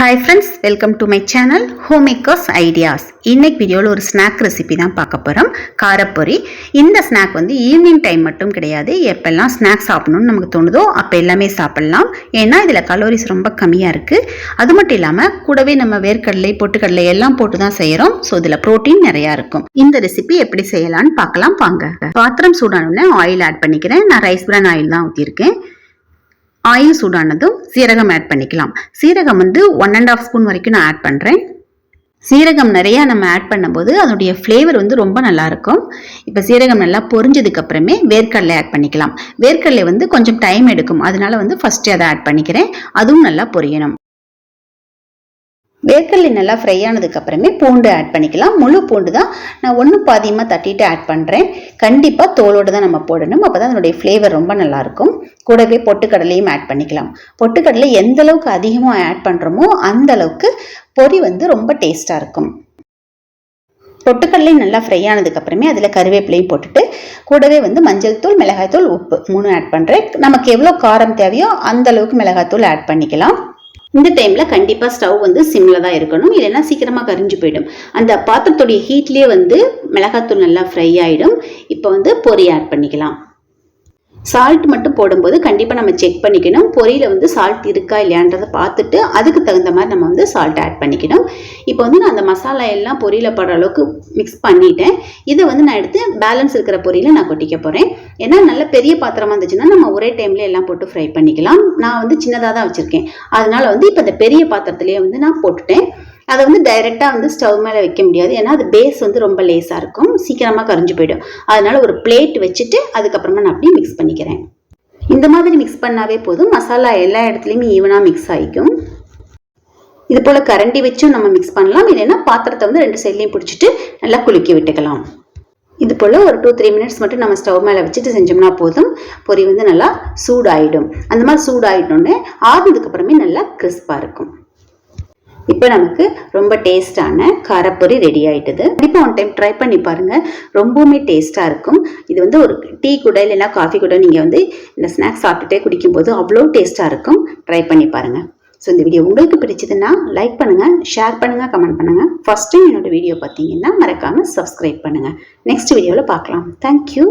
Hi friends welcome to my channel home makers ideas இன்னைக்கு வீடியோவில் ஒரு ஸ்நாக் ரெசிபி தான் பார்க்க போகிறோம் காரப்பொரி இந்த ஸ்நாக் வந்து ஈவினிங் டைம் மட்டும் கிடையாது. எப்பெல்லாம் ஸ்நாக்ஸ் சாப்பிடணும்னு நமக்கு தோணுதோ அப்போ எல்லாமே சாப்பிட்லாம். ஏன்னா இதில் கலோரிஸ் ரொம்ப கம்மியாக இருக்குது அது மட்டும் இல்லாமல் கூடவே நம்ம வேர்க்கடலை பொட்டுக்கடலை எல்லாம் போட்டு தான் செய்கிறோம் ஸோ இதில் ப்ரோட்டீன் நிறையா இருக்கும். இந்த ரெசிபி எப்படி செய்யலாம்னு பார்க்கலாம் வாங்க. பாத்திரம் சூடானோடனே ஆயில் ஆட் பண்ணிக்கிறேன். நான் ரைஸ் பிரான் ஆயில் தான் ஊற்றிருக்கேன் ஆயில் சூடானதும் சீரகம் ஆட் பண்ணிக்கலாம். சீரகம் வந்து ஒன் அண்ட் ஆஃப் ஸ்பூன் வரைக்கும் நான் ஆட் பண்ணுறேன் சீரகம் நிறையா நம்ம ஆட் பண்ணும்போது அதனுடைய ஃப்ளேவர் வந்து ரொம்ப நல்லாயிருக்கும் இப்போ சீரகம் நல்லா பொரிஞ்சதுக்கப்புறமே வேர்க்கடலை ஆட் பண்ணிக்கலாம். வேர்க்கடலை வந்து கொஞ்சம் டைம் எடுக்கும். அதனால வந்து ஃபஸ்ட்டு அதை ஆட் பண்ணிக்கிறேன். அதுவும் நல்லா பொரியணும். வேர்க்கடலை நல்லா ஃப்ரை ஆனதுக்கப்புறமே பூண்டு ஆட் பண்ணிக்கலாம். முழு பூண்டு தான் நான் ஒன்று பாதியமாக தட்டிட்டு ஆட் பண்ணுறேன் கண்டிப்பாக தோலோடு தான் நம்ம போடணும். அப்போ தான் அதனுடைய ஃப்ளேவர் ரொம்ப நல்லாயிருக்கும் கூடவே பொட்டுக்கடலையும் ஆட் பண்ணிக்கலாம். பொட்டுக்கடலை எந்த அளவுக்கு அதிகமாக ஆட் பண்ணுறோமோ அந்த அளவுக்கு பொரி வந்து ரொம்ப டேஸ்ட்டாக இருக்கும். பொட்டுக்கடலையும் நல்லா ஃப்ரை ஆனதுக்கப்புறமே அதில் கருவேப்பிலையும் போட்டுட்டு கூடவே வந்து மஞ்சள் தூள் மிளகாய் தூள் உப்பு மூணு ஆட் பண்ணுறேன் நமக்கு எவ்வளோ காரம் தேவையோ அந்த அளவுக்கு மிளகாய்த்தூள் ஆட் பண்ணிக்கலாம். இந்த டைமில் கண்டிப்பாக ஸ்டவ் வந்து சிம்மில் தான் இருக்கணும். இல்லைன்னா சீக்கிரமாக கரிஞ்சு போயிடும். அந்த பாத்திரத்துடைய ஹீட்லேயே வந்து மிளகாத்தூள் நல்லா ஃப்ரை ஆகிடும் இப்போ வந்து பொரி ஆட் பண்ணிக்கலாம். சால்ட் மட்டும் போடும்போது கண்டிப்பாக நம்ம செக் பண்ணிக்கணும். பொரியில் வந்து சால்ட் இருக்கா இல்லையான்றதை பார்த்துட்டு அதுக்கு தகுந்த மாதிரி நம்ம வந்து சால்ட் ஆட் பண்ணிக்கணும். இப்போ வந்து நான் அந்த மசாலா எல்லாம் பொரியில் படுற அளவுக்கு மிக்ஸ் பண்ணிட்டேன். இதை வந்து நான் எடுத்து பேலன்ஸ் இருக்கிற பொரியில் நான் கொட்டிக்க போகிறேன் ஏன்னா நல்ல பெரிய பாத்திரமா இருந்துச்சுன்னா நம்ம ஒரே டைம்ல எல்லாம் போட்டு ஃப்ரை பண்ணிக்கலாம். நான் வந்து சின்னதாக தான் வச்சுருக்கேன். அதனால் வந்து இப்போ இந்த பெரிய பாத்திரத்துலேயே வந்து நான் போட்டுட்டேன். அதை வந்து டைரெக்டாக வந்து ஸ்டவ் மேலே வைக்க முடியாது. ஏன்னா அது பேஸ் வந்து ரொம்ப லேஸாக இருக்கும். சீக்கிரமாக கரைஞ்சு போயிடும். அதனால் ஒரு பிளேட் வச்சுட்டு அதுக்கப்புறமா நான் அப்படியே மிக்ஸ் பண்ணிக்கிறேன். இந்த மாதிரி மிக்ஸ் பண்ணாவே போதும். மசாலா எல்லா இடத்துலையுமே ஈவனாக மிக்ஸ் ஆகிக்கும் இது போல் கரண்டி வச்சும் நம்ம மிக்ஸ் பண்ணலாம். இல்லைன்னா பாத்திரத்தை வந்து ரெண்டு சைட்லையும் பிடிச்சிட்டு நல்லா குலுக்கி விட்டுக்கலாம். இது போல் ஒரு டூ த்ரீ மினிட்ஸ் மட்டும் நம்ம ஸ்டவ் மேலே வச்சுட்டு செஞ்சோம்னா போதும். பொரி வந்து நல்லா சூடாயிடும். அந்த மாதிரி சூடாயிட்டோன்னே ஆறுனதுக்கப்புறமே நல்லா கிறிஸ்பாக இருக்கும். இப்போ நமக்கு ரொம்ப டேஸ்டான காரப்பொரி ரெடி ஆயிட்டது. கண்டிப்பாக ஒன் டைம் ட்ரை பண்ணி பாருங்கள் ரொம்பவுமே டேஸ்ட்டாக இருக்கும். இது வந்து ஒரு டீ கூட இல்லைன்னா காஃபி கூட நீங்கள் வந்து இந்த ஸ்நாக்ஸ் சாப்பிட்டுட்டே குடிக்கும்போது அவ்வளோ டேஸ்ட்டாக இருக்கும். ட்ரை பண்ணி பாருங்கள் ஸோ இந்த வீடியோ உங்களுக்கு பிடிச்சதுன்னா லைக் பண்ணுங்கள் ஷேர் பண்ணுங்கள் கமெண்ட் பண்ணுங்கள் ஃபஸ்ட் டைம் என்னோட வீடியோ பார்த்தீங்கன்னா மறக்காமல் சப்ஸ்கிரைப் பண்ணுங்கள் நெக்ஸ்ட் வீடியோவில் பார்க்கலாம். தேங்க்யூ